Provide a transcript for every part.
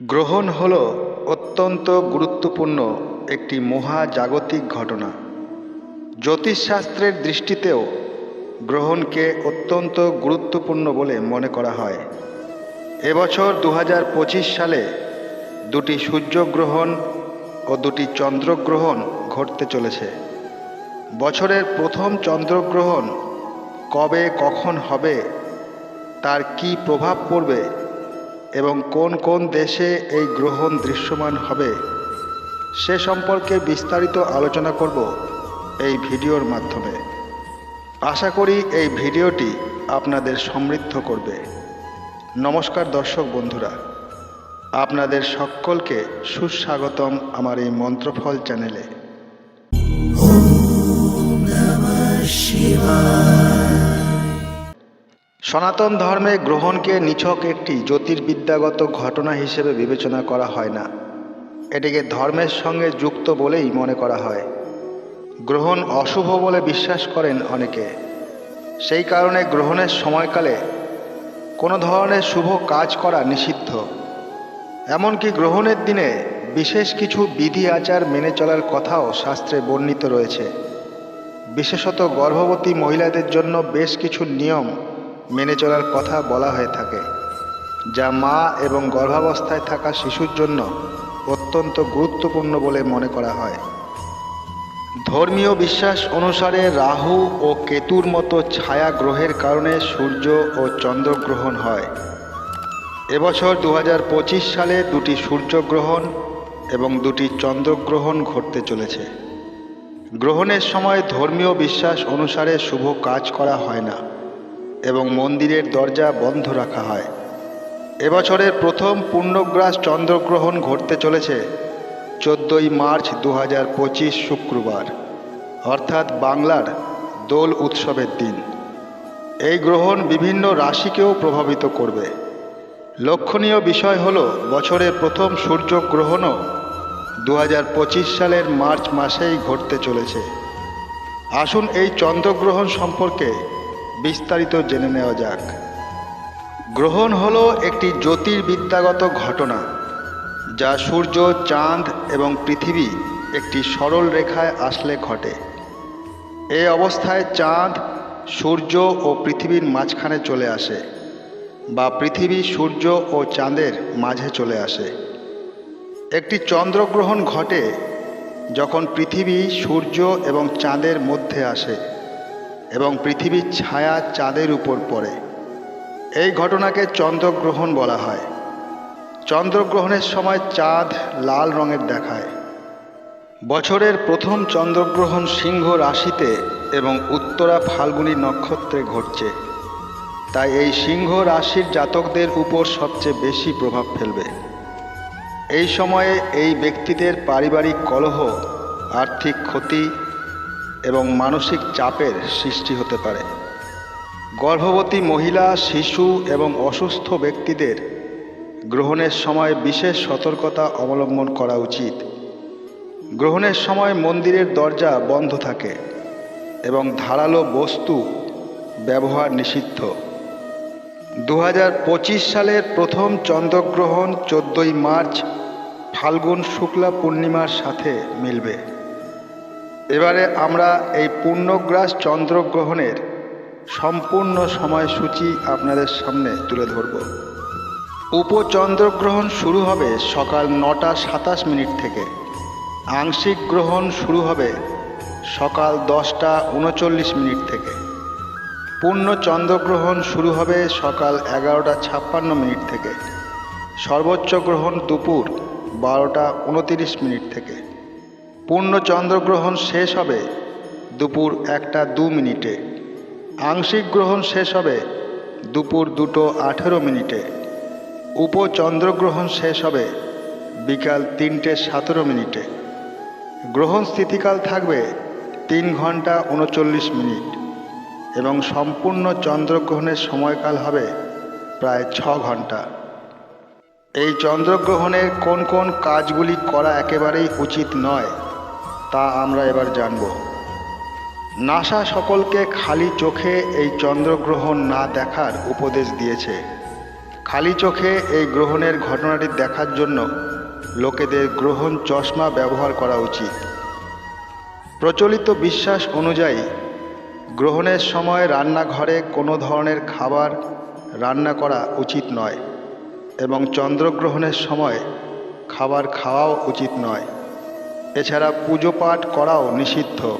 গ্রহণ হল অত্যন্ত গুরুত্বপূর্ণ একটি মহাজাগতিক ঘটনা। জ্যোতিষশাস্ত্রের দৃষ্টিতেও গ্রহণকে অত্যন্ত গুরুত্বপূর্ণ বলে মনে করা হয়। এবছর দু হাজার পঁচিশ সালে দুটি সূর্যগ্রহণ ও দুটি চন্দ্রগ্রহণ ঘটতে চলেছে। বছরের প্রথম চন্দ্রগ্রহণ কবে কখন হবে, তার কি প্রভাব পড়বে এবং কোন কোন দেশে এই গ্রহণ দৃশ্যমান হবে, সে সম্পর্কে বিস্তারিত আলোচনা করব এই ভিডিওর মাধ্যমে। আশা করি এই ভিডিওটি আপনাদের সমৃদ্ধ করবে। নমস্কার দর্শক বন্ধুরা, আপনাদের সকলকে সুস্বাগতম আমার এই মন্ত্রফল চ্যানেলে। সনাতন ধর্মে গ্রহণকে নিছক একটি জ্যোতির্বিদ্যাগত ঘটনা হিসেবে বিবেচনা করা হয় না। এটিকে ধর্মের সঙ্গে যুক্ত বলেই মনে করা হয়। গ্রহণ অশুভ বলে বিশ্বাস করেন অনেকে। সেই কারণে গ্রহণের সময়কালে কোনো ধরনের শুভ কাজ করা নিষিদ্ধ। এমনকি গ্রহণের দিনে বিশেষ কিছু বিধি আচার মেনে চলার কথাও শাস্ত্রে বর্ণিত রয়েছে। বিশেষত গর্ভবতী মহিলাদের জন্য বেশ কিছু নিয়ম মেনে চলার কথা বলা হয়ে থাকে, যা মা এবং গর্ভাবস্থায় থাকা শিশুর জন্য অত্যন্ত গুরুত্বপূর্ণ বলে মনে করা হয়। ধর্মীয় বিশ্বাস অনুসারে রাহু ও কেতুর মতো ছায়া গ্রহের কারণে সূর্য ও চন্দ্রগ্রহণ হয়। এবছর দু হাজার পঁচিশ সালে দুটি সূর্যগ্রহণ এবং দুটি চন্দ্রগ্রহণ ঘটতে চলেছে। গ্রহণের সময় ধর্মীয় বিশ্বাস অনুসারে শুভ কাজ করা হয় না। এবং মন্দিরের দরজা বন্ধ রাখা হয়। এবছরের প্রথম পূর্ণগ্রাস চন্দ্রগ্রহণ ঘটতে চলেছে চোদ্দোই মার্চ দু হাজার পঁচিশ শুক্রবার, অর্থাৎ বাংলার দোল উৎসবের দিন। এই গ্রহণ বিভিন্ন রাশিকেও প্রভাবিত করবে। লক্ষণীয় বিষয় হল, বছরের প্রথম সূর্যগ্রহণও দু হাজার পঁচিশ সালের মার্চ মাসেই ঘটতে চলেছে। আসুন এই চন্দ্রগ্রহণ সম্পর্কে বিস্তারিত জেনে নেওয়া যাক। গ্রহণ হল একটি জ্যোতির্বিদ্যাগত ঘটনা, যা সূর্য, চাঁদ এবং পৃথিবী একটি সরল রেখায় আসলে ঘটে। এ অবস্থায় চাঁদ, সূর্য ও পৃথিবীর মাঝখানে চলে আসে বা পৃথিবী, সূর্য ও চাঁদের মাঝে চলে আসে। একটি চন্দ্রগ্রহণ ঘটে যখন পৃথিবী, সূর্য এবং চাঁদের মধ্যে আসে। এবং পৃথিবীর ছায়া চাঁদের উপর পড়ে। এই ঘটনাকে চন্দ্রগ্রহণ বলা হয়। চন্দ্রগ্রহণের সময় চাঁদ লাল রঙের দেখায়। বছরের প্রথম চন্দ্রগ্রহণ সিংহ রাশিতে এবং উত্তরা ফাল্গুনী নক্ষত্রে ঘটছে। তাই এই সিংহ রাশির জাতকদের উপর সবচেয়ে বেশি প্রভাব ফেলবে। এই সময়ে এই ব্যক্তিদের পারিবারিক কলহ, আর্থিক ক্ষতি এবং মানসিক চাপের সৃষ্টি হতে পারে। গর্ভবতী মহিলা, শিশু এবং অসুস্থ ব্যক্তিদের গ্রহণের সময় বিশেষ সতর্কতা অবলম্বন করা উচিত। গ্রহণের সময় মন্দিরের দরজা বন্ধ থাকে এবং ধারালো বস্তু ব্যবহার নিষিদ্ধ। দু হাজার পঁচিশ সালের প্রথম চন্দ্রগ্রহণ চোদ্দোই মার্চ ফাল্গুন শুক্লা পূর্ণিমার সাথে মিলবে। এবারে আমরা এই পূর্ণগ্রাস চন্দ্রগ্রহণের সম্পূর্ণ সময়সূচি আপনাদের সামনে তুলে ধরব। উপচন্দ্রগ্রহণ শুরু হবে সকাল নটা সাতাশ মিনিট থেকে। আংশিক গ্রহণ শুরু হবে সকাল দশটা উনচল্লিশ মিনিট থেকে। পূর্ণ চন্দ্রগ্রহণ শুরু হবে সকাল এগারোটা ছাপ্পান্ন মিনিট থেকে। সর্বোচ্চ গ্রহণ দুপুর বারোটা উনতিরিশ মিনিট থেকে। পূর্ণ চন্দ্রগ্রহণ শেষ হবে দুপুর একটা দু মিনিটে। আংশিক গ্রহণ শেষ হবে দুপুর দুটো আঠেরো মিনিটে। উপচন্দ্রগ্রহণ শেষ হবে বিকাল তিনটে সতেরো মিনিটে। গ্রহণ স্থিতিকাল থাকবে তিন ঘণ্টা উনচল্লিশ মিনিট এবং সম্পূর্ণ চন্দ্রগ্রহণের সময়কাল হবে প্রায় ছ ঘণ্টা। এই চন্দ্রগ্রহণের কোন কোন কাজগুলি করা একেবারেই উচিত নয় তা আমরা এবার জানব। নাসা সকলকে খালি চোখে এই চন্দ্রগ্রহণ না দেখার উপদেশ দিয়েছে। খালি চোখে এই গ্রহণের ঘটনাটি দেখার জন্য লোকেদের গ্রহণ চশমা ব্যবহার করা উচিত। প্রচলিত বিশ্বাস অনুযায়ী, গ্রহণের সময় রান্নাঘরে কোনো ধরনের খাবার রান্না করা উচিত নয় এবং চন্দ্রগ্রহণের সময় খাবার খাওয়াও উচিত নয়। এছাড়া পুজো পাঠ করাও নিষিদ্ধ।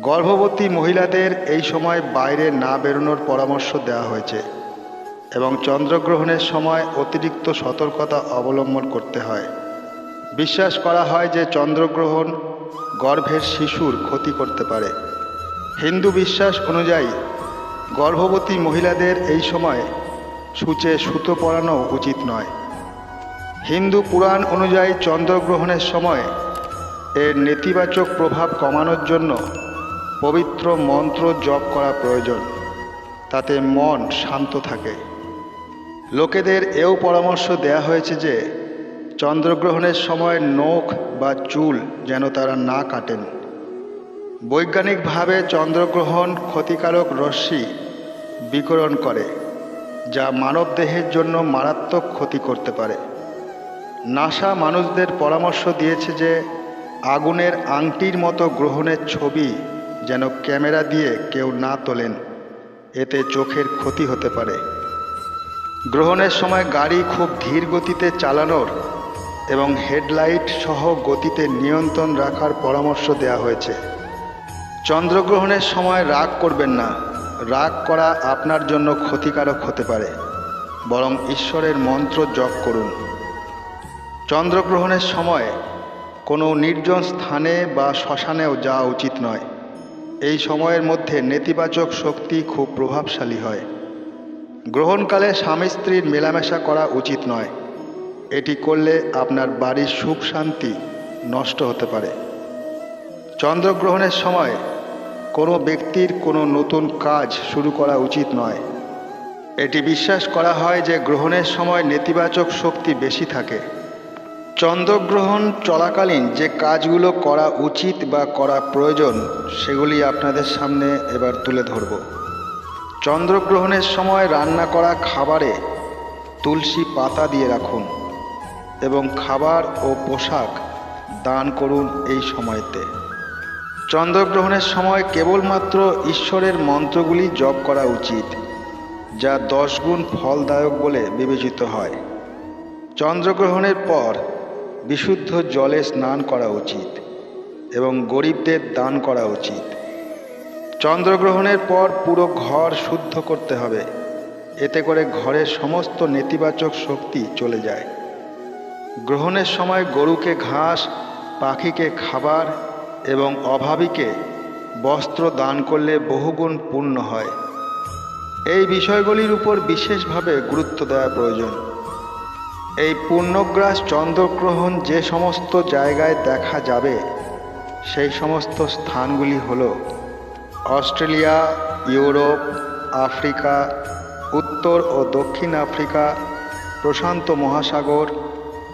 গর্ভবতী মহিলাদের এই সময় বাইরে না বেরোনোর পরামর্শ দেওয়া হয়েছে এবং চন্দ্রগ্রহণের সময় অতিরিক্ত সতর্কতা অবলম্বন করতে হয়। বিশ্বাস করা হয় যে চন্দ্রগ্রহণ গর্ভের শিশুর ক্ষতি করতে পারে। হিন্দু বিশ্বাস অনুযায়ী গর্ভবতী মহিলাদের এই সময় সূচে সুতো পরানো উচিত নয়। হিন্দু পুরাণ অনুযায়ী চন্দ্রগ্রহণের সময় এর নেতিবাচক প্রভাব কমানোর জন্য পবিত্র মন্ত্র জপ করা প্রয়োজন। তাতে মন শান্ত থাকে। লোকেদের এও পরামর্শ দেয়া হয়েছে যে চন্দ্রগ্রহণের সময় নখ বা চুল যেন তারা না কাটেন। বৈজ্ঞানিকভাবে চন্দ্রগ্রহণ ক্ষতিকারক রশ্মি বিকরণ করে, যা মানবদেহের জন্য মারাত্মক ক্ষতি করতে পারে। নাসা মানুষদের পরামর্শ দিয়েছে যে আগুনের আংটির মতো গ্রহণের ছবি যেন ক্যামেরা দিয়ে কেউ না তোলেন। এতে চোখের ক্ষতি হতে পারে। গ্রহণের সময় গাড়ি খুব ধীর গতিতে চালানোর এবং হেডলাইট সহ গতিতে নিয়ন্ত্রণ রাখার পরামর্শ দেওয়া হয়েছে। চন্দ্রগ্রহণের সময় রাগ করবেন না। রাগ করা আপনার জন্য ক্ষতিকারক হতে পারে। বরং ঈশ্বরের মন্ত্র জপ করুন। চন্দ্রগ্রহণের সময় কোনো নির্জন স্থানে বা শ্মশানেও যাওয়া উচিত নয়। এই সময়ের মধ্যে নেতিবাচক শক্তি খুব প্রভাবশালী হয়। গ্রহণকালে স্বামী স্ত্রীর মেলামেশা করা উচিত নয়। এটি করলে আপনার বাড়ির সুখ শান্তি নষ্ট হতে পারে। চন্দ্রগ্রহণের সময় কোনো ব্যক্তির কোনো নতুন কাজ শুরু করা উচিত নয়। এটি বিশ্বাস করা হয় যে গ্রহণের সময় নেতিবাচক শক্তি বেশি থাকে। চন্দ্রগ্রহণ চলাকালীন যে কাজগুলো করা উচিত বা করা প্রয়োজন, সেগুলি আপনাদের সামনে এবার তুলে ধরব। চন্দ্রগ্রহণের সময় রান্না করা খাবারে তুলসী পাতা দিয়ে রাখুন এবং খাবার ও পোশাক দান করুন এই সময়তে। চন্দ্রগ্রহণের সময় কেবলমাত্র ঈশ্বরের মন্ত্রগুলি জপ করা উচিত, যা দশ গুণ ফলদায়ক বলে বিবেচিত হয়। চন্দ্রগ্রহণের পর বিশুদ্ধ জলে স্নান করা উচিত এবং গরিবদের দান করা উচিত। চন্দ্রগ্রহণের পর পুরো ঘর শুদ্ধ করতে হবে। এতে করে ঘরের সমস্ত নেতিবাচক শক্তি চলে যায়। গ্রহণের সময় গরুকে ঘাস, পাখিকে খাবার এবং অভাবীকে বস্ত্র দান করলে বহুগুণ পূর্ণ হয়। এই বিষয়গুলির উপর বিশেষভাবে গুরুত্ব দেওয়া প্রয়োজন। এই পূর্ণগ্রাস চন্দ্রগ্রহণ যে সমস্ত জায়গায় দেখা যাবে, সেই সমস্ত স্থানগুলি হল অস্ট্রেলিয়া, ইউরোপ, আফ্রিকা, উত্তর ও দক্ষিণ আফ্রিকা, প্রশান্ত মহাসাগর,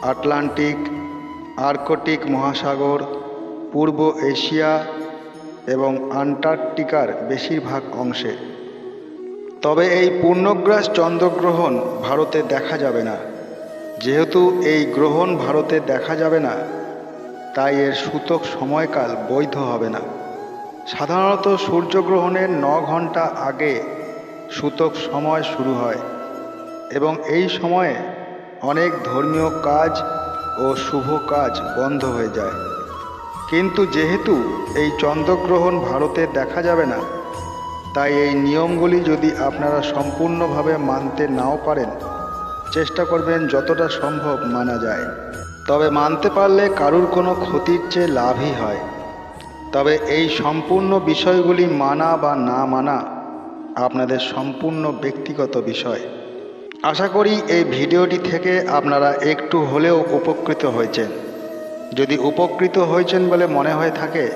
আটলান্টিক, আর্কটিক মহাসাগর, পূর্ব এশিয়া এবং আন্টার্কটিকার বেশিরভাগ অংশে। তবে এই পূর্ণগ্রাস চন্দ্রগ্রহণ ভারতে দেখা যাবে না। যেহেতু এই গ্রহণ ভারতে দেখা যাবে না, তাই এর সূতক সময়কাল বৈধ হবে না। সাধারণত সূর্যগ্রহণের ন ঘণ্টা আগে সূতক সময় শুরু হয় এবং এই সময়ে অনেক ধর্মীয় কাজ ও শুভ কাজ বন্ধ হয়ে যায়। কিন্তু যেহেতু এই চন্দ্রগ্রহণ ভারতে দেখা যাবে না, তাই এই নিয়মগুলি যদি আপনারা সম্পূর্ণভাবে মানতে নাও পারেন চেষ্টা করবেন যতটা সম্ভব মানা যায়। তবে মানতে পারলে কারুর কোনো ক্ষতির চেয়ে লাভই হয়। তবে এই সম্পূর্ণ বিষয়গুলি মানা বা না মানা আপনাদের সম্পূর্ণ ব্যক্তিগত বিষয়। আশা করি এই ভিডিওটি থেকে আপনারা একটু হলেও উপকৃত হয়েছেন। যদি উপকৃত হয়েছেন বলে মনে হয়ে থাকে,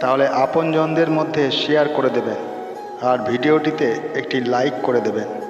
তাহলে আপনজনদের মধ্যে শেয়ার করে দেবেন। আর ভিডিওটিতে একটি লাইক করে দেবেন।